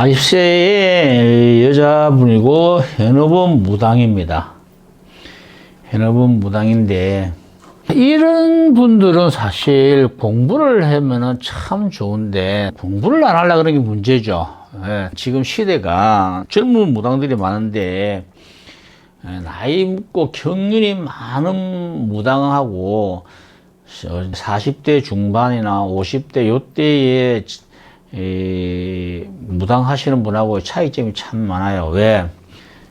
40세의 여자분이고 현업은 무당입니다. 현업은 무당인데 이런 분들은 사실 공부를 하면은 참 좋은데 공부를 안 하려 그러는 게 문제죠. 예, 지금 시대가 젊은 무당들이 많은데 예, 나이 먹고 경륜이 많은 무당하고 40대 중반이나 50대 요때에 이 무당 하시는 분하고 차이점이 참 많아요. 왜?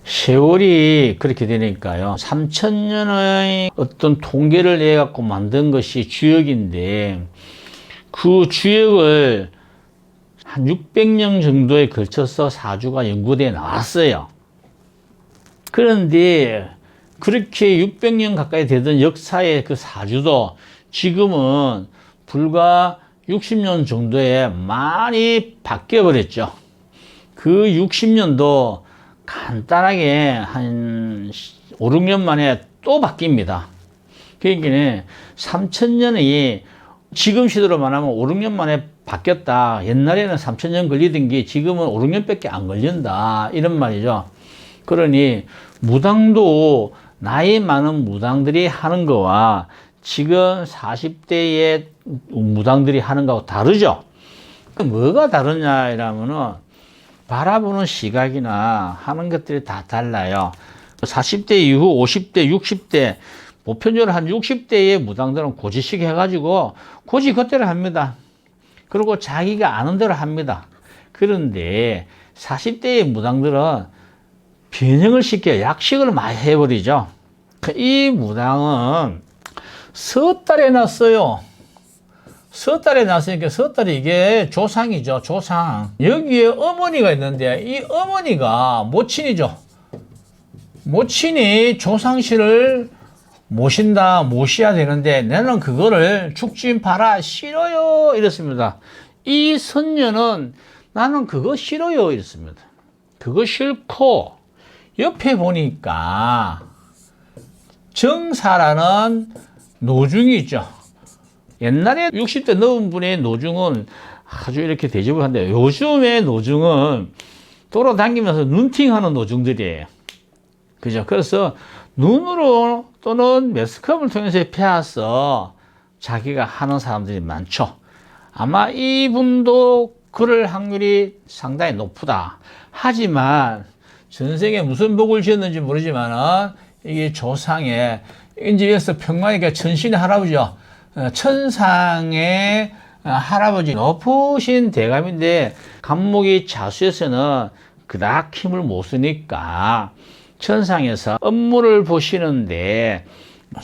세월이 그렇게 되니까요. 3천년의 어떤 통계를 내 갖고 만든 것이 주역인데 그 주역을 한 600년 정도에 걸쳐서 사주가 연구돼 나왔어요. 그런데 그렇게 600년 가까이 되던 역사의 그 사주도 지금은 불과 60년 정도에 많이 바뀌어 버렸죠. 그 60년도 간단하게 한 5, 6년 만에 또 바뀝니다. 그러니까 3천년이 지금 시대로 말하면 5, 6년 만에 바뀌었다. 옛날에는 3천년 걸리던 게 지금은 5, 6년밖에 안 걸린다. 이런 말이죠. 그러니 무당도 나이 많은 무당들이 하는 거와 지금 40대의 무당들이 하는 거하고 다르죠. 그 뭐가 다르냐 이러면은 바라보는 시각이나 하는 것들이 다 달라요. 40대 이후 50대, 60대, 보편적으로 한 60대의 무당들은 고지식 해가지고 고지 그대로 합니다. 그리고 자기가 아는 대로 합니다. 그런데 40대의 무당들은 변형을 시켜 약식을 많이 해버리죠. 이 무당은 서달에 났어요. 서달에 났으니까 서달이 이게 조상이죠. 조상. 여기에 어머니가 있는데 이 어머니가 모친이죠. 모친이 조상씨를 모신다, 모셔야 되는데 나는 그거를 죽진 봐라 싫어요 이랬습니다. 이 선녀는 나는 그거 싫어요 이랬습니다. 그거 싫고 옆에 보니까 정사라는 노중이 있죠. 옛날에 60대 넘은 분의 노중은 아주 이렇게 대접을 한대요. 요즘의 노중은 돌아다니면서 눈팅하는 노중들이에요. 그죠? 그래서 눈으로 또는 매스컴을 통해서 패앗어 자기가 하는 사람들이 많죠. 아마 이분도 그럴 확률이 상당히 높다. 하지만 전생에 무슨 복을 지었는지 모르지만은 이게 조상의 인지에서 평강이가 천신의 할아버지요. 어, 천상의 어, 할아버지 높으신 대감인데 감목이 자수에서는 그닥 힘을 못 쓰니까 천상에서 업무를 보시는데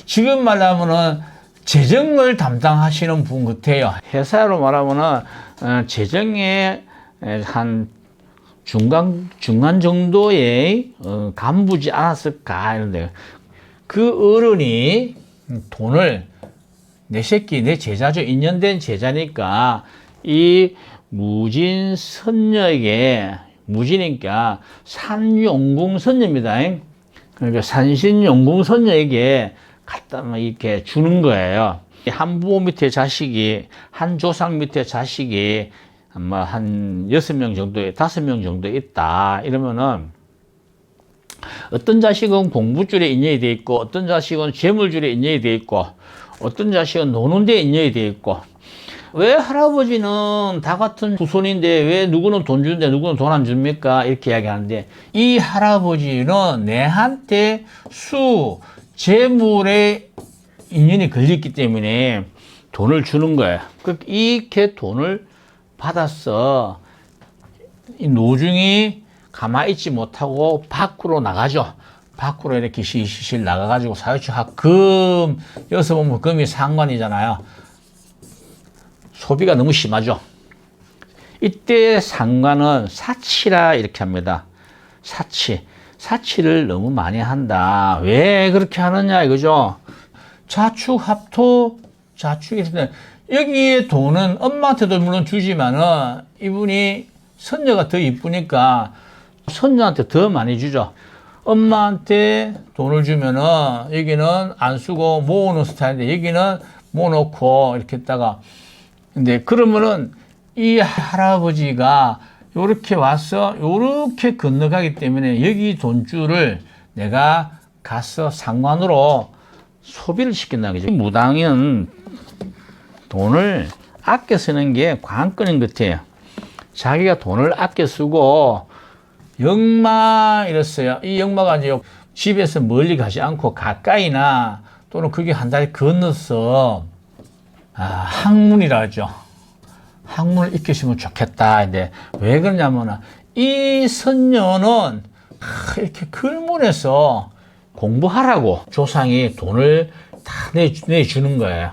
지금 말하면은 재정을 담당하시는 분 같아요. 회사로 말하면은 어, 재정에 한 중간 중간 정도의 간부지 않았을까 이런데 그 어른이 돈을 내 새끼, 내 제자죠. 인연된 제자니까 이 무진 선녀에게 무지니까 산용궁 선녀입니다. 그러니까 산신용궁 선녀에게 갖다 이렇게 주는 거예요. 한 부모 밑에 자식이 한 조상 밑에 자식이 아마 한 여섯 명 정도, 다섯 명 정도 있다. 이러면은 어떤 자식은 공부줄에 인연이 돼 있고 어떤 자식은 재물줄에 인연이 돼 있고 어떤 자식은 노는 데 인연이 돼 있고 왜 할아버지는 다 같은 후손인데 왜 누구는 돈 주는데 누구는 돈 안 줍니까? 이렇게 이야기하는데 이 할아버지는 내한테 수, 재물에 인연이 걸렸기 때문에 돈을 주는 거예요. 그 이렇게 돈을 받았어. 이 노중이 가만히 있지 못하고 밖으로 나가죠. 밖으로 이렇게 시시실 나가가지고 사유치학 금, 여기서 보면 금이 상관이잖아요. 소비가 너무 심하죠. 이때 상관은 사치라 이렇게 합니다. 사치. 사치를 너무 많이 한다. 왜 그렇게 하느냐 이거죠. 자축, 합토, 자축이 있을 여기에 돈은 엄마한테도 물론 주지만은 이분이 선녀가 더 이쁘니까 손녀한테 더 많이 주죠. 엄마한테 돈을 주면은 여기는 안 쓰고 모으는 스타일인데 여기는 모아놓고 이렇게 했다가 근데 그러면은 이 할아버지가 요렇게 와서 요렇게 건너가기 때문에 여기 돈줄을 내가 가서 상관으로 소비를 시킨다는 거죠. 무당은 돈을 아껴 쓰는 게 관건인 것 같아요. 자기가 돈을 아껴 쓰고 역마 이랬어요. 이 역마가 이제 집에서 멀리 가지 않고 가까이나 또는 그게 한 달에 건너서 아, 학문이라 하죠. 학문을 익히시면 좋겠다. 근데 왜 그러냐면 이 선녀는 아, 이렇게 글문에서 공부하라고 조상이 돈을 다 내, 내주는 거예요.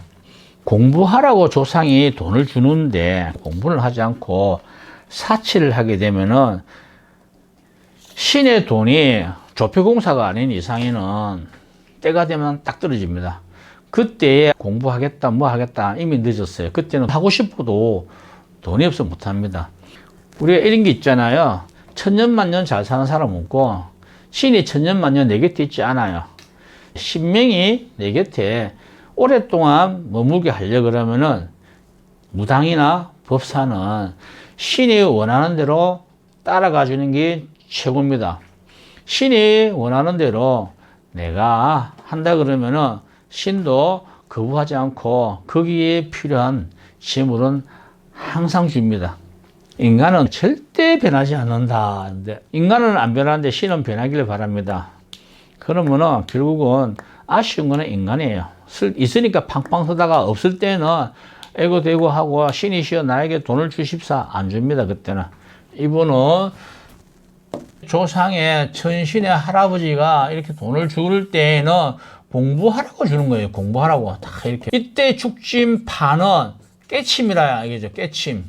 공부하라고 조상이 돈을 주는데 공부를 하지 않고 사치를 하게 되면은 신의 돈이 조폐공사가 아닌 이상에는 때가 되면 딱 떨어집니다. 그때에 공부하겠다, 뭐 하겠다 이미 늦었어요. 그때는 하고 싶어도 돈이 없어 못 합니다. 우리가 이런 게 있잖아요. 천년만년 잘 사는 사람 없고 신이 천년만년 내 곁에 있지 않아요. 신명이 내 곁에 오랫동안 머물게 하려 그러면은 무당이나 법사는 신이 원하는 대로 따라가 주는 게 최고입니다. 신이 원하는 대로 내가 한다 그러면은 신도 거부하지 않고 거기에 필요한 재물은 항상 줍니다. 인간은 절대 변하지 않는다. 인간은 안 변하는데 신은 변하기를 바랍니다. 그러면은 결국은 아쉬운 거는 인간이에요. 쓸- 있으니까 팡팡 쓰다가 없을 때는 애고 대고 하고 신이시여 나에게 돈을 주십사 안 줍니다. 그때는 이분은 조상의 천신의 할아버지가 이렇게 돈을 줄 때는 공부하라고 주는 거예요. 공부하라고 다 이렇게 이때 죽진 판은 깨침이라 알겠죠? 깨침.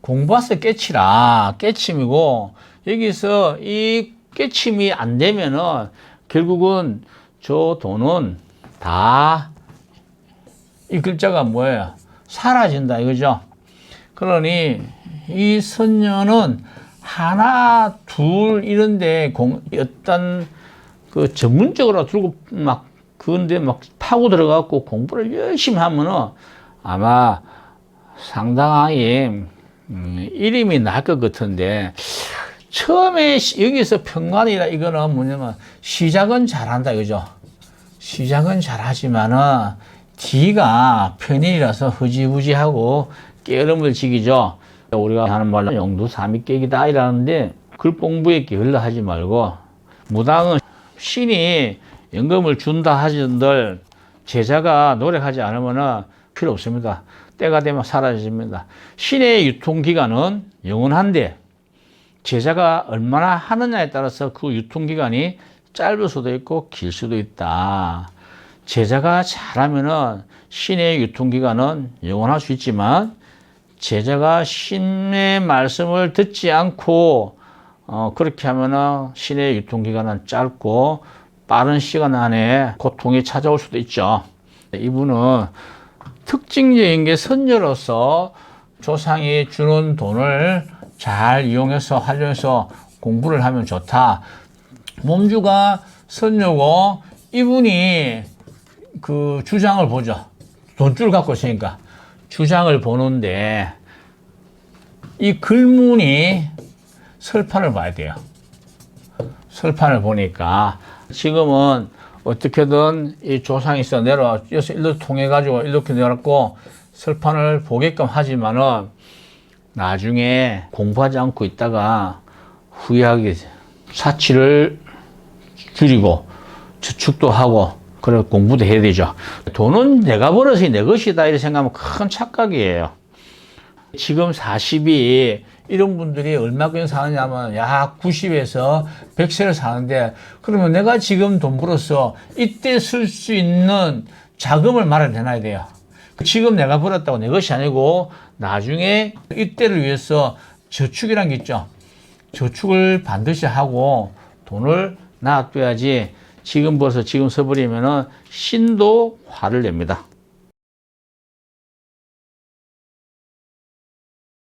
공부해서 깨치라. 깨침이고, 여기서 이 깨침이 안 되면은 결국은 저 돈은 다 이 글자가 뭐예요? 사라진다 이거죠. 그러니 이 선녀는 하나, 둘 이런데 공, 어떤 그 전문적으로 들고 막 그런데 막 파고 들어가고 공부를 열심히 하면은 아마 상당하게 음, 이름이 날 것 같은데 처음에 시- 여기서 평관이라 이거는 뭐냐면 시작은 잘한다 이거죠. 시작은 잘하지만은 뒤가 편인이라서 흐지부지하고 깨름을 지기죠. 우리가 하는 말로 용두삼이 깨기다 이라는데 글공부에 게을러 하지 말고 무당은 신이 연금을 준다 하신들 제자가 노력하지 않으면 필요 없습니다. 때가 되면 사라집니다. 신의 유통기간은 영원한데 제자가 얼마나 하느냐에 따라서 그 유통기간이 짧을 수도 있고 길 수도 있다. 제자가 잘하면은 신의 유통기간은 영원할 수 있지만 제자가 신의 말씀을 듣지 않고 어, 그렇게 하면은 신의 유통기간은 짧고 빠른 시간 안에 고통이 찾아올 수도 있죠. 이분은 특징적인 게 선녀로서 조상이 주는 돈을 잘 이용해서 활용해서 공부를 하면 좋다. 몸주가 선녀고 이분이 그 주장을 보죠. 돈줄 갖고 있으니까 주장을 보는데 이 글문이 설판을 봐야 돼요. 설판을 보니까 지금은 어떻게든 이 조상이 있어 내려와 여기서 일로 통해 가지고 이렇게 내려고 설판을 보게끔 하지만은 나중에 공부하지 않고 있다가 후회하게 돼. 사치를 줄이고 저축도 하고 그래 공부도 해야 되죠. 돈은 내가 벌어서 내 것이다 이렇게 생각하면 큰 착각이에요. 지금 40이 이런 분들이 얼마큼 사느냐면 약 90에서 100세를 사는데 그러면 내가 지금 돈 벌어서 이때 쓸 수 있는 자금을 마련해놔야 돼요. 지금 내가 벌었다고 내 것이 아니고 나중에 이때를 위해서 저축이란 게 있죠. 저축을 반드시 하고 돈을 놔둬야지 지금 벌어서 지금 써버리면은 신도 화를 냅니다.